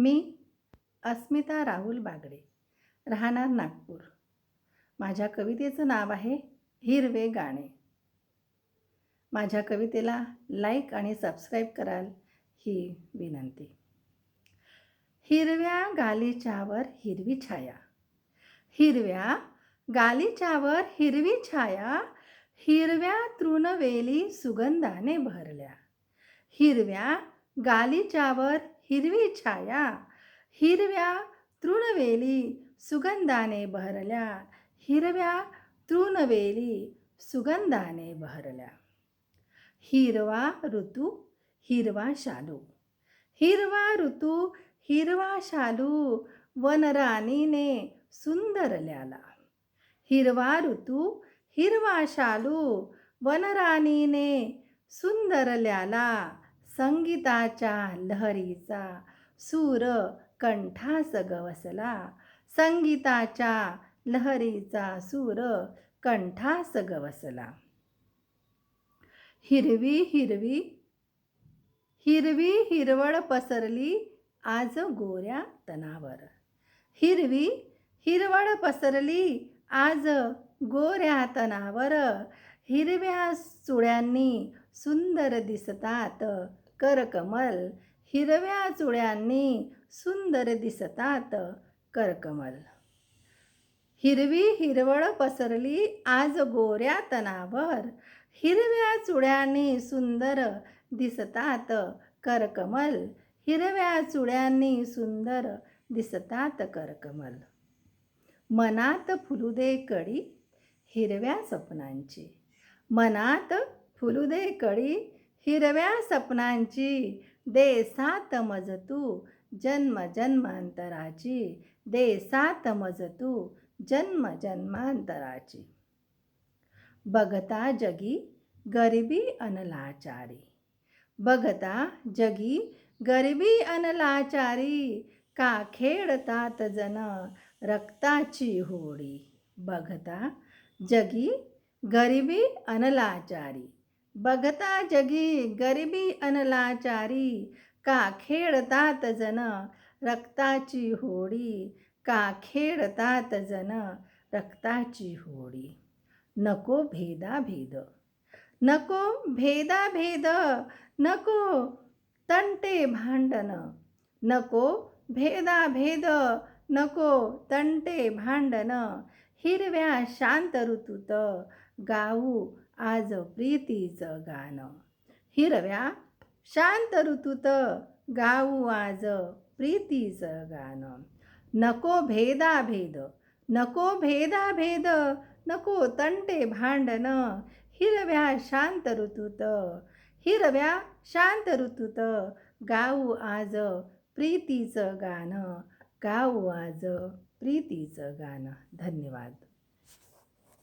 मी अस्मिता राहुल बागडे राहणार नागपूर. माझ्या कवितेचं नाव आहे हिरवे गाणे. माझ्या कवितेला लाईक आणि सबस्क्राईब कराल ही विनंती. हिरव्या गालिच्यावर हिरवी छाया. हिरव्या गालिच्यावर हिरवी छाया. हिरव्या तृणवेली सुगंधाने भरल्या. हिरव्या गालीच्यावर हिरवी छाया हिरव्या तृणवेली सुगंधाने बहरल्या हिरव्या तृणवेली सुगंधाने बहरल्या हिरवा ऋतू हिरवा शालू हिरवा ऋतू हिरवा शालू वनराणीने सुंदरल्याला हिरवा ऋतू हिरवा शालू वनराणीने सुंदरल्याला संगीताच्या लहरीचा सूर कंठास गवसला. संगीताच्या लहरीचा सूर कंठास गवसला. हिरवी हिरवी हिरवी हिरवळ पसरली आज गोऱ्या तनावर. हिरवी हिरवळ पसरली आज गोऱ्या तनावर. हिरव्या चुड्यांनी सुंदर दिसतात करकमल हिरव्या चुड्यांनी सुंदर दिसतात करकमल. हिरवी हिरवळ पसरली आज गोऱ्या तनावर हिरव्या चुड्यांनी सुंदर दिसतात करकमल. हिरव्या चुड्यांनी सुंदर दिसतात करकमल. मनात फुलू दे कडी हिरव्या स्वप्नांची मनात फुलू दे कडी हिरव्या सपनांची दे सात मज तू जन्म जन्मांतराची दे सात मज तू जन्म जन्मांतराची. बघता जगी गरिबी अनलाचारी बघता जगी गरिबी अनलाचारी का खेळतात जन रक्ताची होडी. बघता जगी गरिबी अनलाचारी बघता जगी गरिबी अनलाचारी का खेळतात जन रक्ताची होडी का खेळतात जन रक्ताची होडी? नको भेदा भेद नको भेदा भेद नको तंटे भांडण नको भेदाभेद नको तंटे भांडण हिरव्या शांत ऋतूत गाऊ आज प्रीतीचं गाणं. हिरव्या शांत ऋतूत गाऊ आज प्रीतीचं गाणं. नको भेदा भेद नको भेदाभेद नको तंटे भांडण. हिरव्या शांत ऋतूत हिरव्या शांत ऋतूत गाऊ आज प्रीतीचं गाणं. गाऊ आज प्रीतीचं गाणं. धन्यवाद.